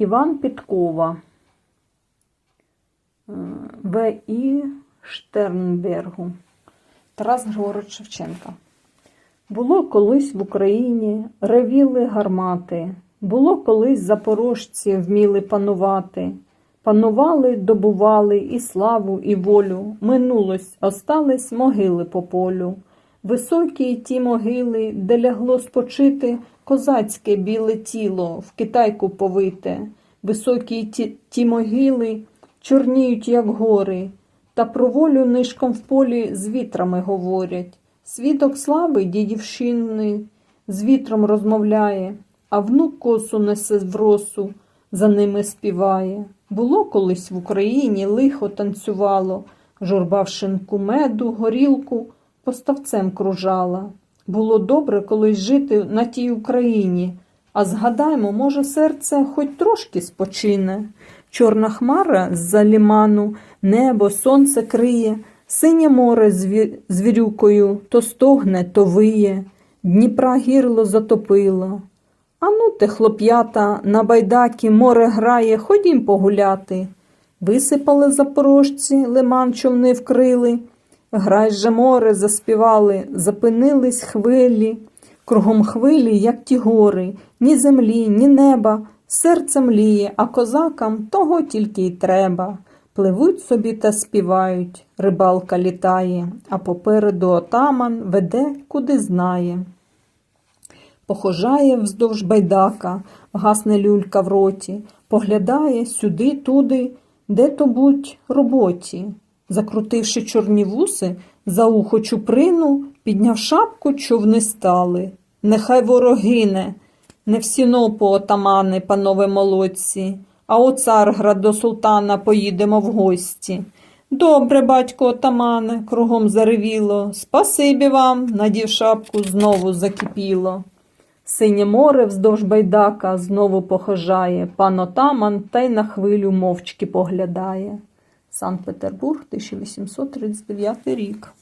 Іван Підкова. Е, В.І. Штернбергу. Тарас Григорович Шевченка. Було колись в Україні ревіли гармати, було колись запорожці вміли панувати. Панували, добували і славу, і волю. Минулось, остались могили по полю. Високі ті могили, де лягло спочити козацьке біле тіло, в китайку повите. Високі ті, ті могили чорніють, як гори, та про волю нишком в полі з вітрами говорять. Свідок слави дідівщини з вітром розмовляє, а внук косу несе в росу, за ними співає. Було колись в Україні лихо танцювало, журба в шинку меду, горілку поставцем кружала. Було добре колись жити на тій Україні, а згадаймо, може, серце хоч трошки спочине. Чорна хмара з-за ліману, небо, сонце криє, синє море зві... звірюкою то стогне, то виє, Дніпра гірло затопило. Ану те, хлоп'ята, на байдакі море грає, ходім погуляти. Висипали запорожці, лиман човни вкрили. Грай же море заспівали, запинились хвилі, кругом хвилі, як ті гори, ні землі, ні неба, серце мліє, а козакам того тільки й треба. Пливуть собі та співають, рибалка літає, а попереду отаман веде, куди знає. Похожає вздовж байдака, гасне люлька в роті, поглядає сюди, туди, де то будь роботі. Закрутивши чорні вуси, за ухо чуприну, підняв шапку, човни стали. Нехай ворогине, не в сінопу отамани, панове молодці, а у царград до султана поїдемо в гості. Добре, батько отамане, кругом заревіло. Спасибі вам, надів шапку, знову закипіло. Синє море вздовж байдака знову похожає, пан отаман та й на хвилю мовчки поглядає. Санкт-Петербург, 1839 рік.